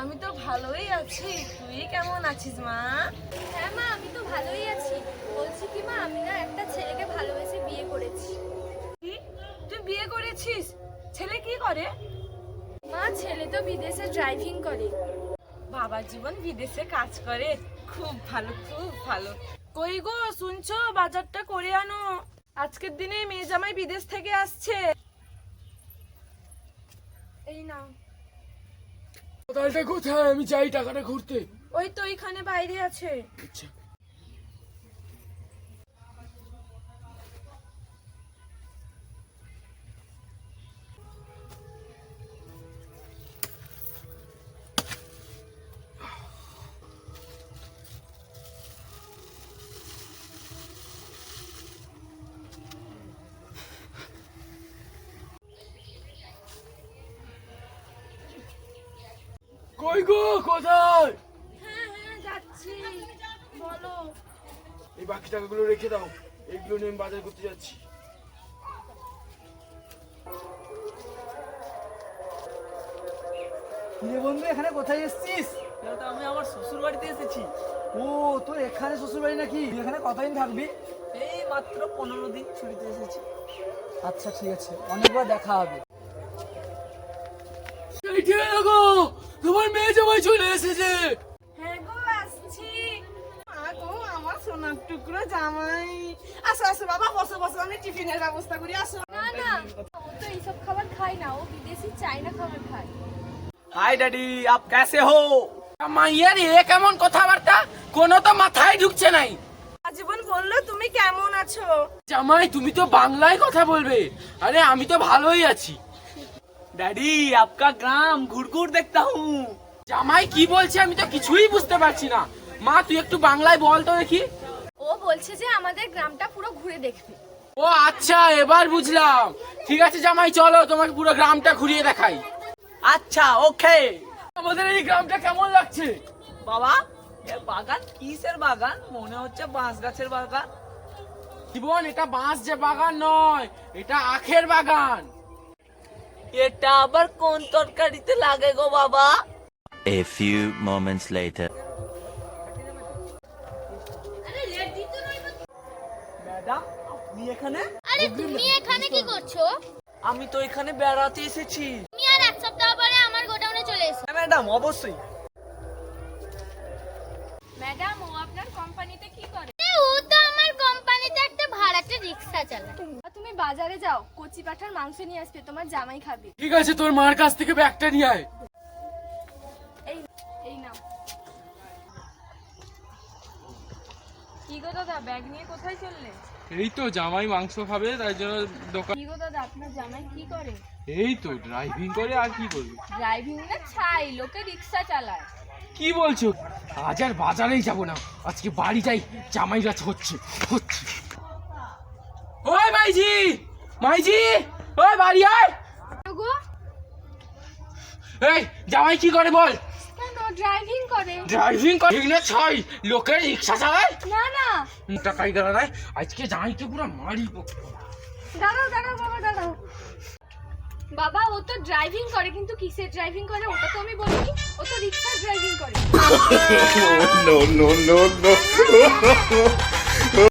আমি তো ভালোই আছি। তুই কেমন আছিস মা? হ্যাঁ মা আমি তো ভালোই আছি। বলছি কি মা আমি না একটা ছেলেকে ভালোবেসে বিয়ে করেছি। কি? তুই বিয়ে করেছিস? ছেলে কি করে? মা ছেলে তো বিদেশে ড্রাইভিং করে। বাবা জীবন বিদেশে কাজ করে। খুব ভালো খুব ভালো। কই গো শুনছো? বাজারটা করে আনো। আজকের দিনে মেয়ে জামাই বিদেশ থেকে আসছে। এই নাও। কোথায় আমি যাই টাকাটা ঘুরতে। ওই তো ওইখানে বাইরে আছে। আচ্ছা। কই গো কোথায়? হ্যাঁ হ্যাঁ যাচ্ছি। বলো। এই বাকি টাকাগুলো রেখে দাও এইগুলো নিয়ে আমি বাজার করতে যাচ্ছি। কিরে বন্ধু এখানে কোথায় এসেছিস? তো আমি আমার শ্বশুর বাড়িতে এসেছি। ও তোর এখানে শ্বশুর বাড়ি নাকি? তুই এখানে কতদিন থাকবি? এই মাত্র পনেরো দিন ছুটিতে এসেছি। আচ্ছা ঠিক আছে। অনেকবার দেখা হবে। এই কে গো তোমার মেয়ে জামাই চলে এসেছে। হ্যাঁ গো আসছি। আগো আমার সোনার টুকরো জামাই। আসো আসো বাবা বসো বসো আমি টিফিনের ব্যবস্থা করি আসো। না না ও তো এইসব খাবার খায় না ও বিদেশি চাইনা খাবার খায়। হাই ড্যাডি আপ কেসে হো? মাইয়ার এ কেমন কথাবার্তা? কোনো তো মাথায় ঢুকছে নাই। আজীবন বলল তুমি কেমন আছো? জামাই তুমি তো বাংলায় কথা বলবে। আরে আমি তো ভালোই আছি। ড্যাডি আপকা গ্রাম ঘুরঘুর দেখতা হুম জামাই কি বলছে আমি তো কিছুই বুঝতে পারছি না। মা তুই একটু বাংলায় বল তো দেখি। ও বলছে যে আমাদের গ্রামটা পুরো ঘুরে দেখবি। ও আচ্ছা এবার বুঝলাম। ঠিক আছে জামাই চলো তোমাকে পুরো গ্রামটা ঘুরিয়ে দেখাই। আচ্ছা ওকে। আমাদের এই গ্রামটা কেমন লাগছে? বাবা এর বাগান কিসের বাগান? মনে হচ্ছে বাঁশ গাছের বাগান। জীবন এটা বাঁশ যে বাগান নয় এটা আখের বাগান। এটা আবার কোন তরকারিতে লাগে গো বাবা? A few moments later. Madam আপনি এখানে? আরে তুমি এখানে কি করছ? আমি তো এখানে বেড়াতে এসেছি। তুমি আর এক সপ্তাহ পরে আমার গোডাউনে চলে এসো। হ্যাঁ ম্যাডাম অবশ্যই। ম্যাডাম ও আপনার কোম্পানিতে কি করে? এ, ও তো আমার কোম্পানিতে একটা ভাড়াটে রিক্সা চালায়। বাজারে যাও। কচি পাঠার মাংস নিয়ে আসবে তোমার জামাই খাবে। ঠিক আছে তোর মার কাছ থেকে ব্যাগটা নিয়ে আয়। এই এই নাও। কি গো দাদা ব্যাগ নিয়ে কোথায় চললে? এই তো জামাই মাংস খাবে তাই জন্য দোকান কি গো দাদা আপনার জামাই কি করে? এই তো ড্রাইভিং করে আর কি করবে? ড্রাইভিং না ছাই লোকে রিক্সা চালায়। কি বলছো? আজ আর বাজারেই যাব না আজকে বাড়ি যাই জামাই গাছ হচ্ছে হচ্ছে। মাইজি মাইজি ওই বাড়ি আয় গো এই জামাই কি করে বল ড্রাইভিং করে ড্রাইভিং করে ঠিক না ছয় লোকের রিক্সা চালায় না না টাকাই দাঁড়ায় আজকে জামাইকে পুরো মারি দাঁড়াও দাঁড়াও বাবা দাঁড়াও বাবা ও তো ড্রাইভিং করে কিন্তু কিসের ড্রাইভিং করে ওটা তো আমি বলিনি ও তো রিক্সার ড্রাইভিং করে.